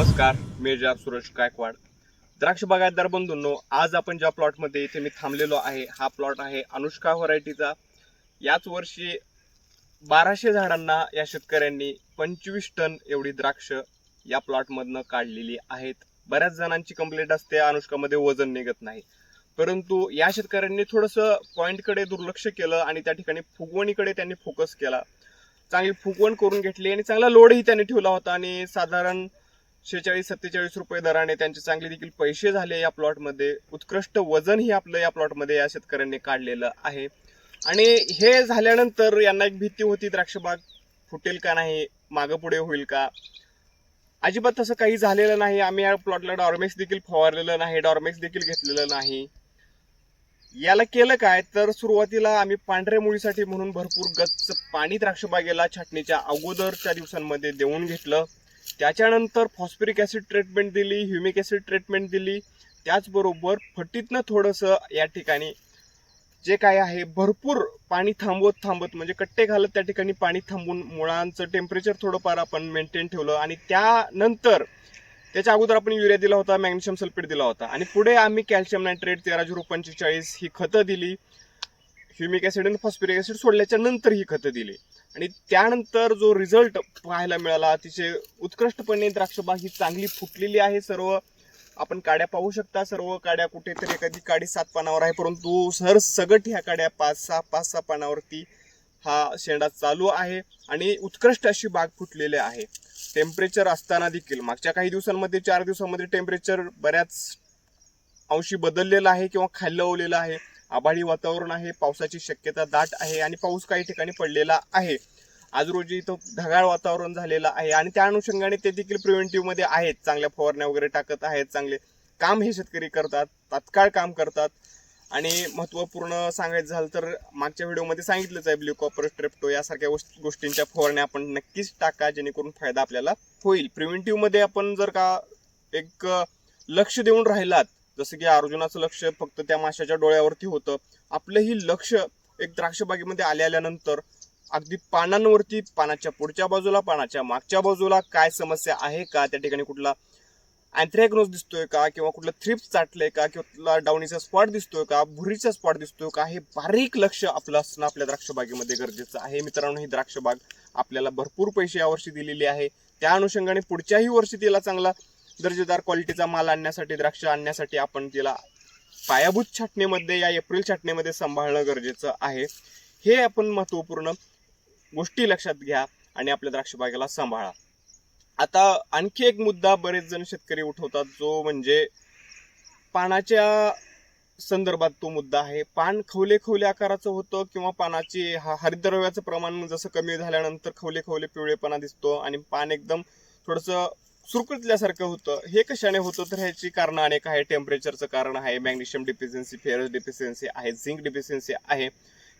नमस्कार मेजर सुरेश गायकवाड. द्राक्ष बागायतदार बंधूंनो आज आपण ज्या प्लॉटमध्ये इथे मी थांबलेलो आहे हा प्लॉट आहे अनुष्का व्हरायटीचा. याच वर्षी बाराशे झाडांना या शेतकऱ्यांनी पंचवीस टन एवढी द्राक्ष या प्लॉटमधनं काढलेली आहेत. बऱ्याच जणांची कंप्लेंट असते अनुष्कामध्ये वजन निघत नाही. परंतु या शेतकऱ्यांनी थोडंसं पॉईंटकडे दुर्लक्ष केलं आणि त्या ठिकाणी फुगवणीकडे त्यांनी फोकस केला. चांगली फुगवण करून घेतली आणि चांगला लोडही त्यांनी ठेवला होता आणि साधारण शेहेचाळीस सत्तेचाळीस रुपये दराने त्यांचे चांगले देखील पैसे झाले या प्लॉटमध्ये उत्कृष्ट वजनही आपलं या प्लॉटमध्ये या शेतकऱ्यांनी काढलेलं आहे. आणि हे झाल्यानंतर यांना एक भीती होती द्राक्षबाग फुटेल का नाही मागं पुढे होईल का? अजिबात तसं काही झालेलं नाही. आम्ही या प्लॉटला डॉर्मेक्स देखील फवारलेलं नाही डॉर्मेक्स देखील घेतलेलं नाही. याला केलं काय? तर सुरुवातीला आम्ही पांढऱ्या मुळीसाठी म्हणून भरपूर गच्च पाणी द्राक्षबागेला छाटणीच्या अगोदरच्या दिवसांमध्ये देऊन घेतलं. त्याच्यानंतर फॉस्फरिक ॲसिड ट्रीटमेंट दिली ह्युमिक ॲसिड ट्रीटमेंट दिली. त्याचबरोबर फटीतनं थोडंसं या ठिकाणी जे काय आहे भरपूर पाणी थांबवत थांबत म्हणजे कट्टे घालत त्या ठिकाणी पाणी थांबून मुळांचं टेम्परेचर थोडंफार आपण मेंटेन ठेवलं. आणि त्यानंतर त्याच्या अगोदर आपण युरिया दिला होता मॅग्नेशियम सल्फेट दिला होता. आणि पुढे आम्ही कॅल्शियम नायट्रेट तेरा झिरो पंचेचाळीस ही खतं दिली. ह्युमिक ॲसिड आणि फॉस्फरिक ॲसिड सोडल्याच्या नंतर ही खतं दिली. आणि त्यानंतर जो रिझल्ट पाहायला मिळाला अतिशय उत्कृष्टपणे द्राक्षबाग ही चांगली फुटलेली आहे. सर्व आपण काड्या पाहू शकता. सर्व काड्या कुठेतरी एखादी काडी सात पानावर आहे परंतु सर सगट ह्या काड्या पाच सहा पाच सहा पानावरती हा शेंडा चालू आहे आणि उत्कृष्ट अशी बाग फुटलेली आहे. टेम्परेचर असताना देखील मागच्या काही दिवसांमध्ये चार दिवसांमध्ये टेम्परेचर बऱ्याच अंशी बदललेलं आहे किंवा खाल्लवलेलं आहे. आभाळी वातावरण आहे पावसाची शक्यता दाट आहे आणि पाऊस काही ठिकाणी पडलेला आहे. आज रोजी इथं ढगाळ वातावरण झालेलं आहे आणि त्या अनुषंगाने ते देखील प्रिव्हेंटिव्हमध्ये आहेत. चांगल्या फवारण्या वगैरे टाकत आहेत चांगले काम हे शेतकरी करतात तात्काळ काम करतात. आणि महत्त्वपूर्ण सांगायचं झालं तर मागच्या व्हिडिओमध्ये सांगितलंच आहे ब्ल्यू कॉपर स्ट्रेप्टो यासारख्या गोष्टींच्या फवारण्या आपण नक्कीच टाका जेणेकरून फायदा आपल्याला होईल. प्रिव्हेंटिव्हमध्ये आपण जर का एक लक्ष देऊन राहिलात जसं की अर्जुनाचं लक्ष फक्त त्या माशाच्या डोळ्यावरती होतं. आपलंही लक्ष एक द्राक्षबागेमध्ये आल्या आल्यानंतर अगदी पानांवरती पानाच्या पुढच्या बाजूला पानाच्या मागच्या बाजूला काय समस्या आहे का? त्या ठिकाणी कुठला अँथ्रॅग्नोज दिसतोय का? किंवा कुठलं थ्रिप्स चाटलंय का? किंवा कुठला डाऊनीचा स्पॉट दिसतोय का? भुरीचा स्पॉट दिसतोय का? हे बारीक लक्ष आपलं असणं आपल्या द्राक्षबागेमध्ये गरजेचं आहे. मित्रांनो ही द्राक्षबाग आपल्याला भरपूर पैसे यावर्षी दिलेली आहे. त्या अनुषंगाने पुढच्याही वर्षी तिला चांगला दर्जेदार क्वालिटीचा माल आणण्यासाठी द्राक्ष आणण्यासाठी आपण तिला पायाभूत छाटणीमध्ये या एप्रिल छाटणीमध्ये सांभाळणं गरजेचं आहे. हे आपण महत्त्वपूर्ण गोष्टी लक्षात घ्या आणि आपल्या द्राक्षबागेला सांभाळा. आता आणखी एक मुद्दा बरेच जण शेतकरी उठवतात जो म्हणजे पानाच्या संदर्भात तो मुद्दा आहे. पान खवले खवले आकाराचं होतं किंवा पानाची हा हरितद्रव्याचं प्रमाण जसं कमी झाल्यानंतर खवले खवले पिवळेपणा दिसतो आणि पान एकदम थोडंसं सुरकुतल्यासारखं होतं. हे कशाने होतं? तर ह्याची कारणं अनेक आहे टेम्परेचरचं कारण आहे मॅग्नेशियम डिफिशियन्सी फेरस डिफिशियन्सी आहे झिंक डिफिशियन्सी आहे.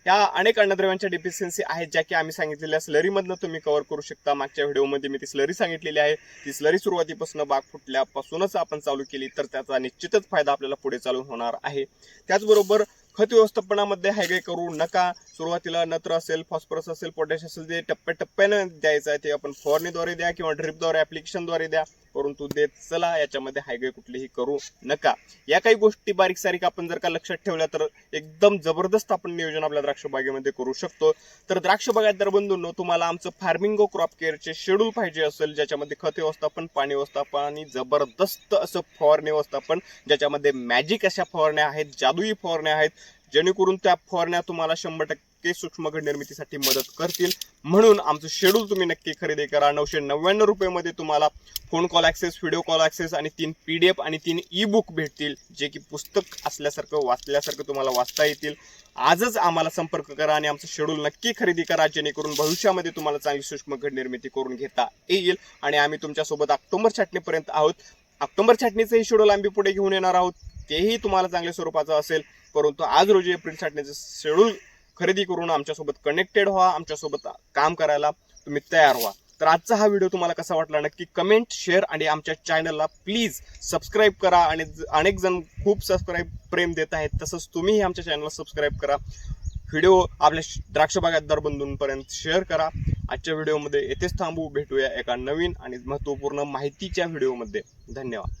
या अनेक अन्नद्रव्यांच्या डिफिशियन्सी आहेत ज्या की आम्ही सांगितलेल्या स्लरीमधनं तुम्ही कव्हर करू शकता. मागच्या व्हिडिओमध्ये मी ती स्लरी सांगितलेली आहे. ती स्लरी सुरुवातीपासून बाग फुटल्यापासूनच आपण चालू केली तर त्याचा निश्चितच फायदा आपल्याला पुढे चालू होणार आहे. त्याचबरोबर खत व्यवस्थापनामध्ये हायगे करू नका. सुरुवातीला नत्र असेल फॉस्फरस असेल पोटॅश असेल ते टप्प्याटप्प्यानं द्यायचं आहे ते आपण फवारणीद्वारे द्या किंवा ड्रिपद्वारे ऍप्लिकेशनद्वारे द्या. परंतु देत चला याच्यामध्ये हायगे कुठलीही करू नका. या काही गोष्टी बारीक सारीक आपण जर का लक्षात ठेवल्या तर एकदम जबरदस्त आपण नियोजन आपल्या द्राक्ष बागेमध्ये करू शकतो. तर द्राक्ष बागायतदार बंधूंनो तुम्हाला आमचं फार्मिंगो क्रॉप केअरचे शेड्यूल पाहिजे असेल ज्याच्यामध्ये खत व्यवस्थापन पाणी व्यवस्थापन आणि जबरदस्त असं फवारणी व्यवस्थापन ज्याच्यामध्ये मॅजिक अशा फवारण्या आहेत जादुई फवारण्या आहेत. जेणेकरून त्या फवारण्या तुम्हाला शंभर टक्के सूक्ष्म घड निर्मितीसाठी मदत करतील. म्हणून आमचं शेड्यूल तुम्ही नक्की खरेदी करा. नऊशे नव्याण्णव रुपयामध्ये तुम्हाला phone call access video call access आणि तीन पी डी एफ आणि तीन ई बुक भेटतील जे की पुस्तक असल्यासारखं वाचल्यासारखं तुम्हाला वाचता येतील. आजच आम्हाला संपर्क करा आणि आमचं शेड्यूल नक्की खरेदी करा जेणेकरून भविष्यामध्ये तुम्हाला चांगली सूक्ष्म घड निर्मिती करून घेता येईल. आणि आम्ही तुमच्यासोबत ऑक्टोबर छाटणीपर्यंत आहोत. ऑक्टोबर छाटणीचंही शेड्यूल आम्ही पुढे घेऊन येणार आहोत. तेही तुम्हाला चांगल्या स्वरूपाचं असेल. परंतु आज रोजी एप्रिल छाटणीचं शेड्यूल खरेदी करून आमच्यासोबत कनेक्टेड व्हा आमच्यासोबत काम करायला तुम्ही तयार व्हा. तर आजचा हा व्हिडिओ तुम्हाला कसा वाटला नक्की कमेंट शेअर आणि आमच्या चॅनलला प्लीज सबस्क्राईब करा आणि ज- अनेक जण खूप सबस्क्राईब प्रेम देत आहेत. तसंच तुम्हीही आमच्या चॅनलला सबस्क्राईब करा. व्हिडिओ आपल्या द्राक्षबागात द्राक्ष बागायतदार बंधूंपर्यंत शेअर करा. आजच्या व्हिडिओमध्ये येथेच थांबू. भेटूया एका नवीन आणि महत्त्वपूर्ण माहितीच्या व्हिडिओमध्ये. धन्यवाद.